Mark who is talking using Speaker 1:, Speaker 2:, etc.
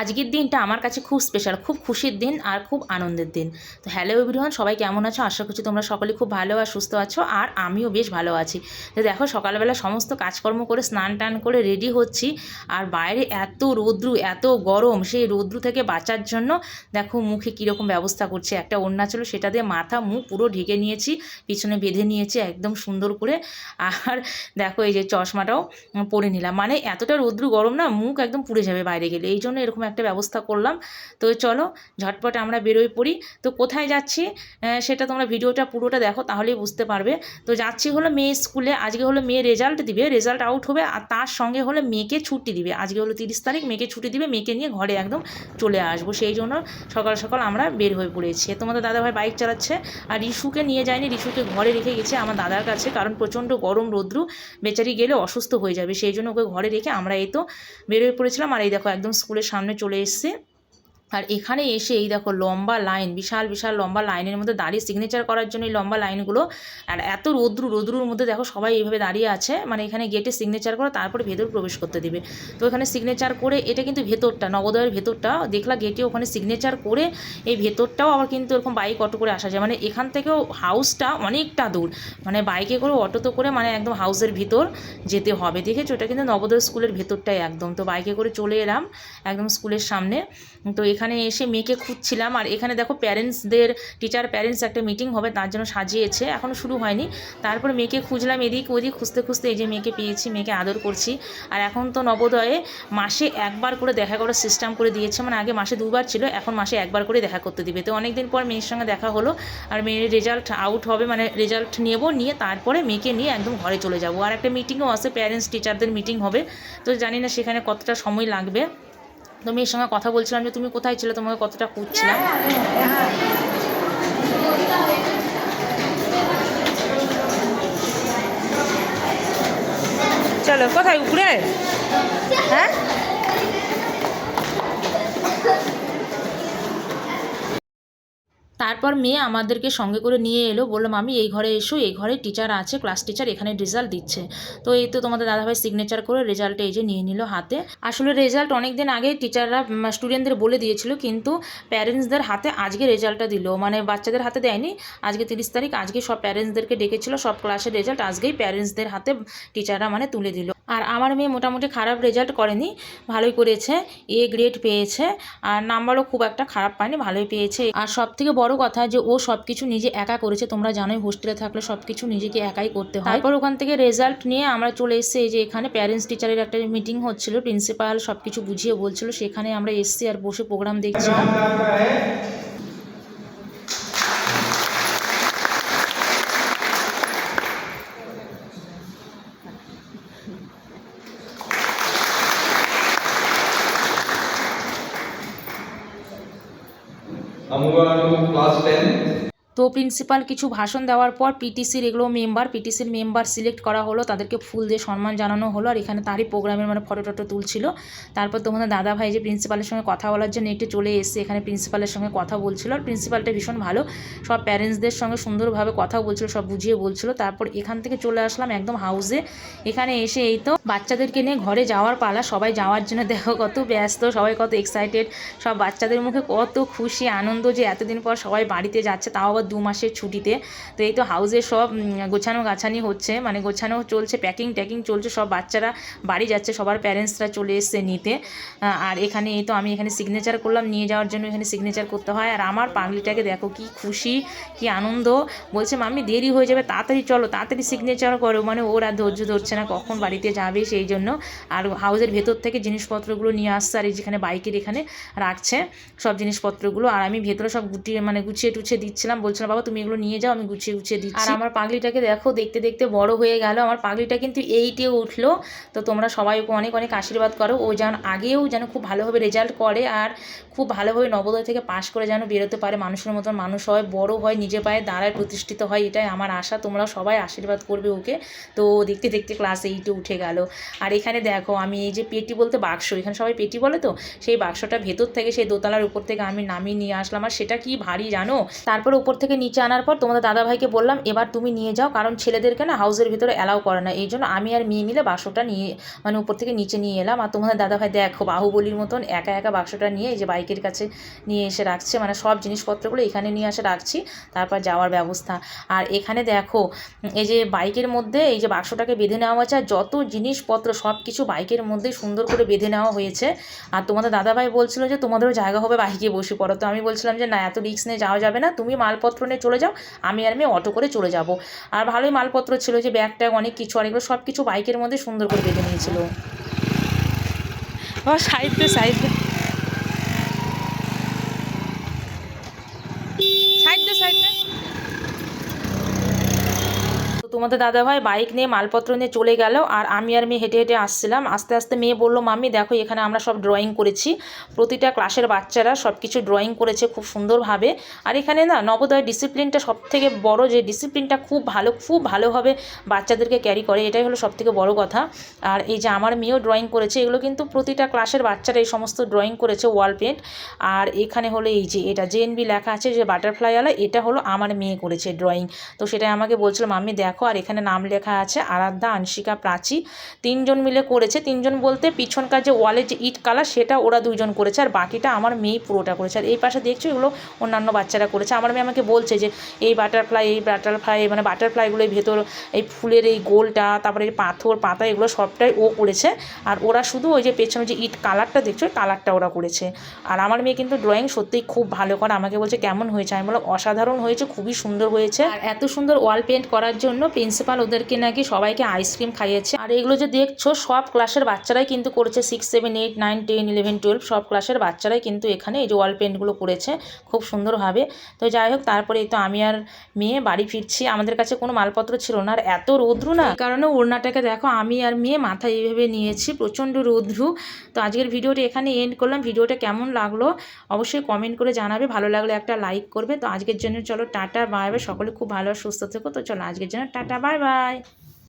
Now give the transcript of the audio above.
Speaker 1: আজকের দিনটা আমার কাছে খুব স্পেশাল খুব খুশির দিন আর খুব আনন্দের দিন। তো হ্যালো এভরিওয়ান সবাই কেমন আছো? আশা করছি তোমরা সকলে খুব ভালো আর সুস্থ আছো আর আমিও বেশ ভালো আছি। তো দেখো সকালবেলা সমস্ত কাজকর্ম করে স্নান টান করে রেডি হচ্ছি আর বাইরে এত রৌদ্রু, এত গরম, সেই রৌদ্রু থেকে বাঁচার জন্য দেখো মুখে কীরকম ব্যবস্থা করছে। একটা ওড়না ছিল, সেটা দিয়ে মাথা, মুখ পুরো ঢেকে নিয়েছি, পিছনে বেঁধে নিয়েছি একদম সুন্দর করে। আর দেখো এই যে চশমাটাও পরে নিলাম। মানে এতটা রৌদ্রু, গরম না, মুখ একদম পুড়ে যাবে বাইরে গেলে। এই জন্য এরকম একটা ব্যবস্থা করলাম। তো চলো, ঝটপট আমরা বেরোয় পড়ি। তো কোথায় যাচ্ছি? সেটা তোমরা ভিডিওটা পুরোটা দেখো, তাহলেই বুঝতে পারবে। তো যাচ্ছি হলো মেয়ে স্কুলে, আজকে হলো মেয়ে রেজাল্ট দিবে রেজাল্ট আউট হবে, আর তার সঙ্গে হলো মেয়েকে ছুটি দিবে। আজকে হলো তিরিশ তারিখ, মেয়েকে ছুটি দিবে, মেয়েকে নিয়ে ঘরে একদম চলে আসব। সেই জন্য সকাল সকাল আমরা বের হয়ে পড়েছি। তোমাদের দাদাভাই বাইক চালাচ্ছে, আর রিশুকে নিয়ে যায়নি। রিশুকে ঘরে রেখে গেছে আমার দাদার কাছে, কারণ প্রচণ্ড গরম, রৌদ্রু। বেচারি গেলে অসুস্থ হয়ে যাবে, সেই জন্য ওকে ঘরে রেখে আমরা এই তো বেরোয় পড়েছিলাম। আর এই দেখো, একদম স্কুলের সামনে চলে এসছে। আর এখানে এসে এই দেখো লম্বা লাইন, বিশাল বিশাল লম্বা লাইনের মধ্যে দাঁড়িয়ে সিগনেচার করার জন্য এই লম্বা লাইনগুলো আর এত রৌদ্রু, রৌদ্রুর মধ্যে দেখো সবাই এইভাবে দাঁড়িয়ে আছে। মানে এখানে গেটে সিগনেচার করে, তারপরে ভেতর প্রবেশ করতে দিবে। তো এখানে সিগনেচার করে এটা কিন্তু ভেতরটা নবোদয়ের ভেতরটা, দেখলা গেটে ওখানে সিগনেচার করে এই ভেতরটাও আবার কিন্তু এরকম বাইক অটো করে আসা যায়। মানে এখান থেকেও হাউসটা অনেকটা দূর। মানে বাইকে করে অটোতে করে মানে একদম হাউসের ভিতর যেতে হবে। দেখেছ? এটা কিন্তু নবোদয় স্কুলের ভেতরটাই একদম। তো বাইকে করে চলে এলাম একদম স্কুলের সামনে। তো এখানে এসে মেয়েকে খুঁজছিলাম। আর এখানে দেখো প্যারেন্টসদের টিচার প্যারেন্টস একটা মিটিং হবে, তার জন্য সাজিয়েছে। এখনও শুরু হয়নি। তারপরে মেয়েকে খুঁজলাম এদিক ওদিক, খুঁজতে খুঁজতে এই যে মেয়েকে পেয়েছি, মেয়েকে আদর করছি। আর এখন তো নবোদয়ে মাসে একবার করে দেখা করার সিস্টেম করে দিয়েছে। মানে আগে মাসে দুবার ছিল, এখন মাসে একবার করে দেখা করতে দিবে। তো অনেক দিন পর মেয়ের সঙ্গে দেখা হলো। আর মেয়ের রেজাল্ট আউট হবে মানে রেজাল্ট নেব, নিয়ে তারপরে মেয়েকে নিয়ে একদম ঘরে চলে যাব। আর একটা মিটিংও আছে প্যারেন্টস টিচারদের মিটিং হবে। তো জানি না সেখানে কতটা সময় লাগবে। তো এর সঙ্গে কথা বলছিলাম যে তুমি কোথায় ছিলে, তোমাকে কতটা খুঁজছিলাম। চলো, কোথায়? উপরে হ্যাঁ? তারপর মেয়ে আমাদেরকে সঙ্গে করে নিয়ে এলো বললাম আমি এই ঘরে এসো, এই ঘরে টিচার আছে ক্লাস টিচার এখানে রেজাল্ট দিচ্ছে। তো এই তো তোমাদের দাদাভাই সিগনেচার করে রেজাল্টে এই যে নিয়ে নিল হাতে। আসলে রেজাল্ট অনেক দিন আগে টিচাররা স্টুডেন্টদের বলে দিয়েছিল, কিন্তু প্যারেন্টসদের হাতে আজকে রেজাল্টটা দিল। মানে বাচ্চাদের হাতে দেয়নি, আজকে তিরিশ তারিখ, আজকে সব প্যারেন্টসদেরকে ডেকেছিল, সব ক্লাসের রেজাল্ট আজকেই প্যারেন্টসদের হাতে টিচাররা মানে তুলে দিল। আর আমার মেয়ে মোটামুটি খারাপ রেজাল্ট করেনি, ভালোই করেছে এ গ্রেড পেয়েছে, আর নাম্বারও খুব একটা খারাপ পায়নি, ভালোই পেয়েছে। আর সব থেকে বড় কথা যে ও সব কিছু নিজে একা করেছে তোমরা জানোই হোস্টেলে থাকলে সব কিছু নিজেকে একাই করতে হয় তারপর ওখান থেকে রেজাল্ট নিয়ে আমরা চলে এসেছি এই যে এখানে প্যারেন্টস টিচারের একটা মিটিং হচ্ছিল প্রিন্সিপাল সব কিছু বুঝিয়ে বলছিল সেখানে আমরা এসছি আর বসে প্রোগ্রাম দেখছিলাম
Speaker 2: class 10.
Speaker 1: তো প্রিন্সিপাল কিছু ভাষণ দেওয়ার পর পিটিসির এগুলো মেম্বার পিটিসির মেম্বার সিলেক্ট করা হলো, তাদেরকে ফুল দিয়ে সম্মান জানানো হলো আর এখানে তারই প্রোগ্রামের মানে ফটো টটো তুলছিল। তারপর তোমাদের দাদা ভাই যে প্রিন্সিপালের সঙ্গে কথা বলার জন্য একটু চলে এসে এখানে প্রিন্সিপালের সঙ্গে কথা বলছিল আর প্রিন্সিপালটা ভীষণ ভালো। সব প্যারেন্টসদের সঙ্গে সুন্দরভাবে কথা বলছিল, সব বুঝিয়ে বলছিল। তারপর এখান থেকে চলে আসলাম একদম হাউসে এখানে এসে এই তো বাচ্চাদেরকে নিয়ে ঘরে যাওয়ার পালা, সবাই যাওয়ার জন্য দেখো কত ব্যস্ত, সবাই কত এক্সাইটেড সব বাচ্চাদের মুখে কত খুশি, আনন্দ যে এতদিন পর সবাই বাড়িতে যাচ্ছে, তাও দু মাসের ছুটিতে। তো এই তো হাউসে সব গোছানো গাছানি হচ্ছে। মানে গোছানো চলছে প্যাকিং ট্যাকিং চলছে, সব বাচ্চারা বাড়ি যাচ্ছে, সবার প্যারেন্টসরা চলে এসছে নিতে। আর এখানে এই তো আমি এখানে সিগনেচার করলাম, নিয়ে যাওয়ার জন্য এখানে সিগনেচার করতে হয়। আর আমার পাগলিটাকে দেখো, কি খুশি, কি আনন্দ। বলছে, মাম্মি, দেরি হয়ে যাবে, তাড়াতাড়ি চলো, তাড়াতাড়ি সিগনেচার করো। মানে ওর ধৈর্য ধরছে না কখন বাড়িতে যাবে সেই জন্য। আর হাউসের ভেতর থেকে জিনিসপত্রগুলো নিয়ে আসছে, আর এই যেখানে বাইকের এখানে রাখছে সব জিনিসপত্রগুলো। আর আমি ভেতরে সব গুটিয়ে মানে গুছিয়ে টুছিয়ে দিচ্ছিলাম বলছিলাম বাবা তুমি এগুলো নিয়ে যাও আমি গুছিয়ে গুছিয়ে দিচ্ছি। আর আমার পাগলিটাকে দেখো দেখতে দেখতে বড় হয়ে গেল। আমার পাগলিটা কিন্তু এইটে উঠল। তো তোমরা সবাই ওকে অনেক অনেক আশীর্বাদ করো। ও যেন আগেও যেন খুব ভালোভাবে রেজাল্ট করে আর খুব ভালোভাবে নবোদয় থেকে পাশ করে যেন বেরোতে পারে। মানুষের মতন মানুষ হয় বড় হয় নিজে পায়ে দাঁড়ায় প্রতিষ্ঠিত হয় এটাই আমার আশা। তোমরা সবাই আশীর্বাদ করবে ওকে। তো দেখতে দেখতে ক্লাস এইটে উঠে গেল। আর এখানে দেখো আমি এই যে পেটি বলতে বাক্স এখানে সবাই পেটি বলে তো? সেই বাক্সটা ভেতর থেকে সেই দোতলার উপর থেকে আমি নামিয়ে নিয়ে আসলাম। আর সেটা কি ভারী জানো? তারপর উপর থেকে নিচে আনার পর তোমাদের দাদাভাইকে বললাম, এবার তুমি নিয়ে যাও, কারণ ছেলেদেরকে না হাউসের ভিতরে অ্যালাউ করে না। এই জন্য আমি আর মেয়ে মিলে বাক্সটা নিয়ে মানে উপর থেকে নিচে নিয়ে এলাম। আর তোমাদের দাদাভাই দেখো, বাহুবলির মতন একা একা বাক্সটা নিয়ে এই যে বাইকের কাছে নিয়ে এসে রাখছে। মানে সব জিনিসপত্রগুলো এখানে নিয়ে এসে রাখছি, তারপর যাওয়ার ব্যবস্থা। আর এখানে দেখো, এই যে বাইকের মধ্যে এই যে বাক্সটাকে বেঁধে নেওয়া হয়েছে, আর যত জিনিসপত্র সব কিছু বাইকের মধ্যে সুন্দর করে বেঁধে নেওয়া হয়েছে। আর তোমাদের দাদাভাই বলছিল যে, তোমাদেরও জায়গা হবে বাইকে বসে পড়ো। তো আমি বলছিলাম যে, না, এত রিস্ক নিয়ে যাওয়া যাবে না। তুমি মালপত্র নিয়ে চলে যাও, আমি আর আমি অটো করে চলে যাব। আর ভালোই মালপত্র ছিল যে ব্যাগ ট্যাগ অনেক কিছু, আর এগুলো সব কিছু বাইকের মধ্যে সুন্দর করে বেঁধে নিয়েছিল। সাইডে সাইডে সাইডে তো তোমাদের দাদাভাই বাইক নিয়ে মালপত্র নিয়ে চলে গেল আর আমি আর মেয়ে হেঁটে হেঁটে আসছিলাম। আস্তে আস্তে মেয়ে বলল, মাম্মি, দেখো এখানে আমরা সব ড্রয়িং করেছি। প্রতিটা ক্লাসের বাচ্চারা সব কিছু ড্রয়িং করেছে খুব সুন্দরভাবে। আর এখানে না নবোদয় ডিসিপ্লিনটা সব থেকে বড় যে ডিসিপ্লিনটা খুব ভালো, খুব ভালোভাবে বাচ্চাদেরকে ক্যারি করে, এটাই হলো সব থেকে বড় কথা। আর এই যে আমার মেয়েও ড্রয়িং করেছে, এগুলো কিন্তু প্রতিটা ক্লাসের বাচ্চারা এই সমস্ত ড্রয়িং করেছে ওয়াল পেন্ট আর এখানে হলো এই যে এটা জেএনবি লেখা আছে যে বাটারফ্লাইওয়ালা এটা হলো আমার মেয়ে করেছে ড্রয়িং তো সেটাই আমাকে বলছিল, মাম্মি, দেখো আর এখানে নাম লেখা আছে, আরাধ্যা আনশিকা প্রাচী। তিনজন মিলে করেছে। তিনজন বলতে পিছনকার যে ওয়ালের যে ইট কালার, সেটা ওরা দুজন করেছে আর বাকিটা আমার মেয়েই পুরোটা করেছে। আর এই পাশে দেখছ এগুলো অন্যান্য বাচ্চারা করেছে। আমার মেয়ে আমাকে বলছে যে, এই বাটারফ্লাই এই বাটারফ্লাই মানে বাটারফ্লাইগুলোর ভেতর এই ফুলের এই গোলটা, তারপরে এই পাথর, পাতা এগুলো সবটাই ও করেছে। আর ওরা শুধু ওই যে পেছনে যে ইট কালারটা দেখছ কালারটা ওরা করেছে। আর আমার মেয়ে কিন্তু ড্রয়িং সত্যিই খুব ভালো করে। আমাকে বলছে, কেমন হয়েছে? আমি বললাম, অসাধারণ হয়েছে, খুবই সুন্দর হয়েছে। আর এত সুন্দর ওয়াল পেন্ট করার জন্য প্রিন্সিপাল ওদেরকে নাকি সবাইকে আইসক্রিম খাইয়েছে। আর এগুলো যে দেখছ, সব ক্লাসের বাচ্চারাই কিন্তু করেছে। Six seven eight nine ten eleven twelve সব ক্লাসের বাচ্চারাই কিন্তু এখানে এই যে ওয়াল পেন্টগুলো করেছে। খুব সুন্দরভাবে। তো যাই হোক, তারপরে তো আমি আর মেয়ে বাড়ি ফিরছি। আমাদের কাছে কোনো মালপত্র ছিল না। আর এত রৌদ্র না কারণে ওড়নাটাকে দেখো, আমি আর মেয়ে মাথায় এইভাবে নিয়েছি। প্রচণ্ড রৌদ্র। তো আজকের ভিডিওটা এখানে এন্ড করলাম। ভিডিওটা কেমন লাগল অবশ্যই কমেন্ট করে জানাবে। ভালো লাগলে একটা লাইক করবে। তো আজকের জন্য চলো, টাটা বাই বাই সকলে খুব ভালো সুস্থ থেকো। তো চলো, আজকের জন্য টাটা বাই বাই